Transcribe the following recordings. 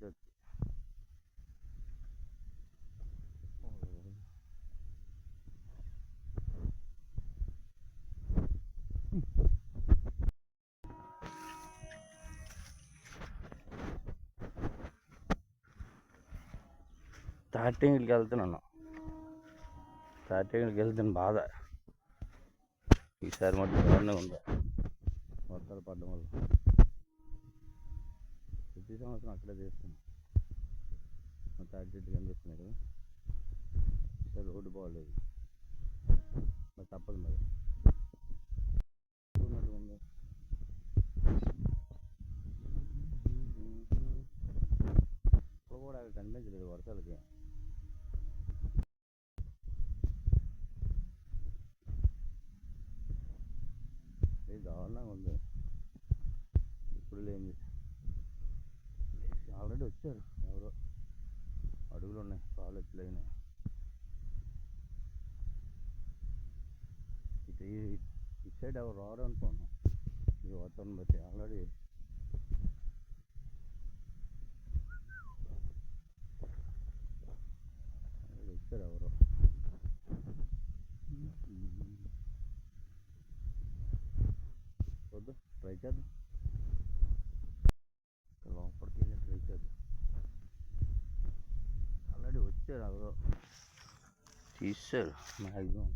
இருக்காச்சு ಸ್ಟಾರ್ಟಿಂಗಿಗೆ ಗೆಲ್ತು ನಾನು ಸ್ಟಾರ್ಟಿಂಗಿಗೆ ಗೆಲ್ತೀನಿ ಬಾಧ ಈ ಸಾರಿ ಮಾಡಿ ಒಂದು ಒಂದರ ಪಡ್ಡ ప్రతి సంవత్సరం అక్కడే చేస్తాను. మా తాటి చెట్లు కనిపిస్తున్నాయి కదా? ఈసారి రోడ్డు బాగలేదు మరి తప్పదు మరి. ఉంది. ఇప్పుడు కూడా అక్కడ కనిపించలేదు వర్షాలకి. దారుణంగా ఉంది. ఇప్పుడు లేని ఆల్రెడీ వచ్చారు. ఎవరో అడుగులు ఉన్నాయి కాలు ఎట్లయినాయి ఇటు ఈ- ఇటు సైడ్ ఎవరు రారు అనుకున్నాం. ఈ వాతావరణం బట్టి ఆల్రెడీ వచ్చారు ఎవరో. వద్దు ట్రై చేద్దాం లోపలికి వెళ్ళి ట్రై చేద్దాం వచ్చారు ఎవరో తీసారు మ్యాక్సిమం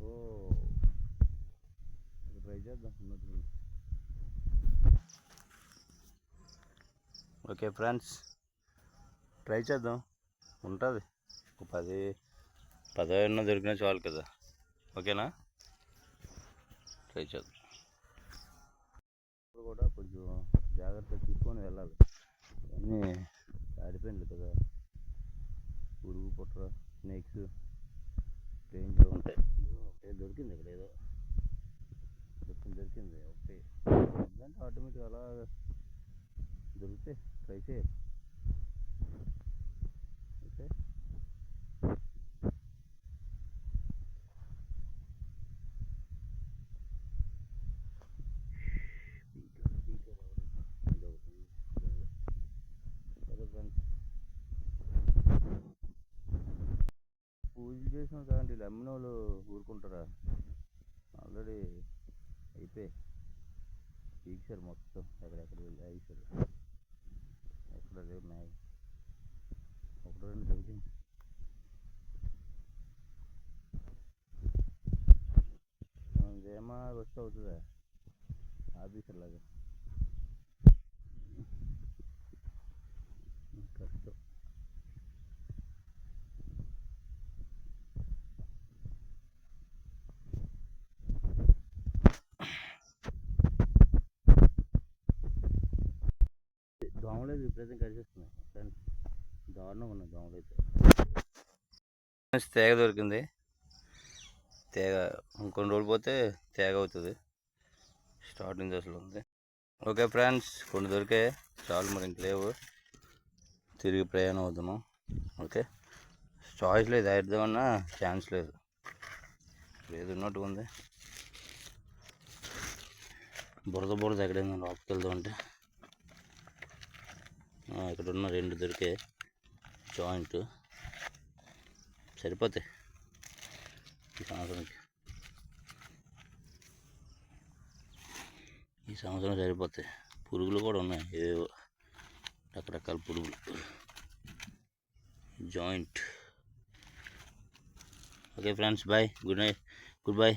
ఓ ట్రై చేద్దాం ఓకే ఫ్రెండ్స్ ట్రై చేద్దాం ఉంటుంది ఒక పది పదహారున దొరికినా చాలు కదా ఓకేనా ట్రై చేద్దాం కూడా కొంచెం జాగ్రత్త తీసుకొని వెళ్ళాలి. అన్నీ ఆడిపోయింది కదా. పురుగు పుట్ర స్నేక్స్ ట్రైన్స్ ఉంటాయి. ఒకటే దొరికింది ఇక్కడ ఏదో. దొరికింది దొరికింది. ఒకటే దాంట్లో ఆటోమేటిక్ అలా దొరికితే ట్రై చేయాలి. ఓకే? చేసిన కాదండి వీళ్ళు అమ్మిన వాళ్ళు ఊరుకుంటారా? ఆల్రెడీ అయిపోయి తీసారు మొత్తం ఎక్కడెక్కడ వెళ్ళి? వేసారు ఎక్కడ లేవు మ్యాగ్ ఒకటి రెండు దొరికింది ఏమా వస్తే అవుతుందా? ఆఫీసర్ లాగా. కష్టం. దోమలు అయితే విపరీతం కలిసిస్తున్నాయి ఫ్రెండ్స్ దారుణంగా ఉన్నాయి దోమలు అయితే. తేగ దొరికింది. తేగ ఇంకొన్ని రోజులు పోతే తేగ అవుతుంది. స్టార్టింగ్ దశలో ఉంది. ఓకే ఫ్రెండ్స్ కొన్ని దొరికే చాలు మరి ఇంక లేవు. తిరిగి ప్రయాణం అవుతున్నాం. ఓకే? చాయిస్ లేదు వేద్దామన్నా ఛాన్స్ లేదు. లేదు ఉన్నట్టుగా ఉంది. బురద బురద ఎక్కడైనా లోపలికి వెళ్దాం అంటే ఇక్కడ ఉన్న రెండు దొరికే జాయింట్. సరిపోతాయి. ఈ సంవత్సరానికి ఈ సంవత్సరం సరిపోతాయి. పురుగులు కూడా ఉన్నాయి. ఏవేవో రకరకాల పురుగులు. Joint. Okay friends bye. Good night. Good bye